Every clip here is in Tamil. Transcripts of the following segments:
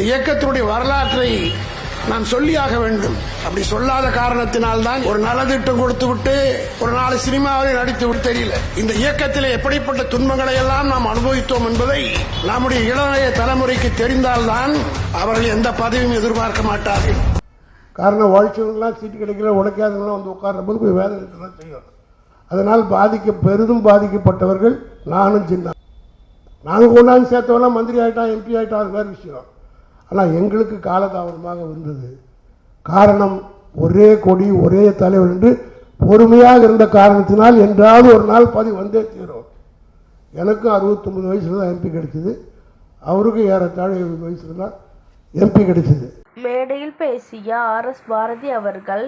இந்த இயக்கத்தினுடைய வரலாற்றை நான் சொல்லியாக வேண்டும். அப்படி சொல்லாத காரணத்தினால்தான் ஒரு நலத்திட்டம் கொடுத்து விட்டு ஒரு நாலு சினிமாவை நடித்து விட்டு தெரியல. இந்த இயக்கத்தில் எப்படிப்பட்ட துன்பங்களை எல்லாம் நாம் அனுபவித்தோம் என்பதை நம்முடைய இளைய தலைமுறைக்கு தெரிந்தால்தான் அவர்கள் எந்த பதவியும் எதிர்பார்க்க மாட்டார்கள். காரணம் உழைச்சவங்களாம் சீட்டு கிடைக்கல உழைக்காதவங்களாம் வந்து உட்கார்ற போது போய் வேலை இருக்க செய்யும் அதனால் பாதிக்க பெரிதும் பாதிக்கப்பட்டவர்கள் நானும் சின்ன. நாங்கள் கொண்டாந்து சேர்த்தவெல்லாம் மந்திரி ஆகிட்டான் எம்பி ஆகிட்டான் அது வேறு விஷயம். ஆனால் எங்களுக்கு காலதாமதமாக வந்தது. காரணம் ஒரே கொடி ஒரே தலைவர் என்று பொறுமையாக இருந்த காரணத்தினால் என்றாவது ஒரு நாள் பதிவு வந்தே தீரும். எனக்கும் அறுபத்தொம்பது வயசுல தான் எம்பி கிடைச்சிது. அவருக்கும் ஏறத்தாழ எழுபது வயசுல தான் எம்பி கிடைச்சிது. மேடையில் பேசிய ஆர் எஸ் பாரதி அவர்கள்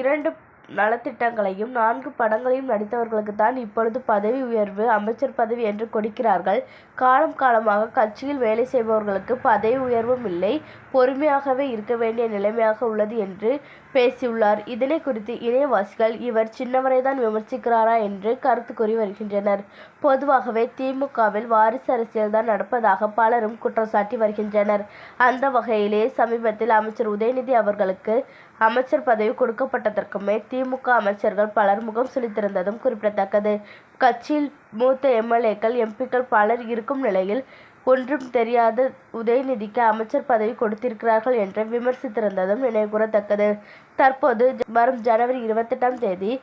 இரண்டு நலத்திட்டங்களையும் நான்கு படங்களையும் நடித்தவர்களுக்கு தான் இப்பொழுது பதவி உயர்வு அமைச்சர் பதவி என்று கொடுக்கிறார்கள். காலம் காலமாக கட்சியில் வேலை செய்பவர்களுக்கு பதவி உயர்வும் இல்லை பொறுமையாகவே இருக்க வேண்டிய நிலைமையாக உள்ளது என்று பேசியுள்ளார். இதனை குறித்து இணையவாசிகள் இவர் சின்னவரை தான் விமர்சிக்கிறாரா? என்று கருத்து கூறி வருகின்றனர். பொதுவாகவே திமுகவில் வாரிசு அரசியல் தான் நடப்பதாக பலரும் குற்றம் சாட்டி வருகின்றனர். அந்த வகையிலே சமீபத்தில் அமைச்சர் உதயநிதி அவர்களுக்கு அமைச்சர் பதவி கொடுக்கப்பட்டதற்குமே திமுக அமைச்சர்கள் பலர் முகம் சுளித்திருந்ததும் குறிப்பிடத்தக்கது. கட்சியில் மூத்த எம்எல்ஏக்கள் எம்பிக்கள் பலர் இருக்கும் நிலையில் ஒன்றும் தெரியாத உதயநிதிக்கு அமைச்சர் பதவி கொடுத்திருக்கிறார்கள் என்று விமர்சித்திருந்ததும் நினைவுகூறத்தக்கது தற்போது ஜ- வரும் ஜனவரி இருபத்தெட்டாம் தேதி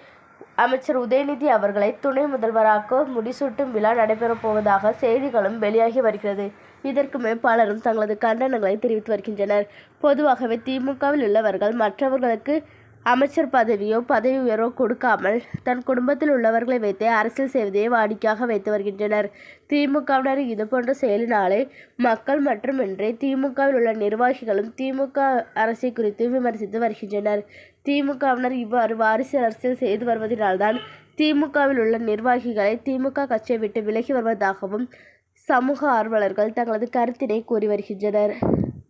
அமைச்சர் உதயநிதி அவர்களை துணை முதல்வராக முடிசூட்டும் விழா நடைபெறப் போவதாக செய்திகளும் வெளியாகி வருகிறது. இதற்கு மேல் பலரும் தங்களது கண்டனங்களை தெரிவித்து வருகின்றனர். பொதுவாகவே திமுகவில் உள்ளவர்கள் மற்றவர்களுக்கு அமைச்சர் பதவியோ பதவி உயர்வோ கொடுக்காமல் தன் குடும்பத்தில் உள்ளவர்களை வைத்தே அரசியல் செய்வதையே வாடிக்கையாக வைத்து வருகின்றனர். திமுகவினர் இதுபோன்ற செயலினாலே மக்கள் மட்டுமின்றி திமுகவில் உள்ள நிர்வாகிகளும் திமுக அரசை குறித்து விமர்சித்து வருகின்றனர். திமுகவினர் இவ்வாறு வாரிசு அரசியல் செய்து வருவதனால்தான் திமுகவில் உள்ள நிர்வாகிகளை திமுக கட்சியை விட்டு விலகி வருவதாகவும் சமூக ஆர்வலர்கள் தங்களது கருத்தினை கூறி வருகின்றனர்.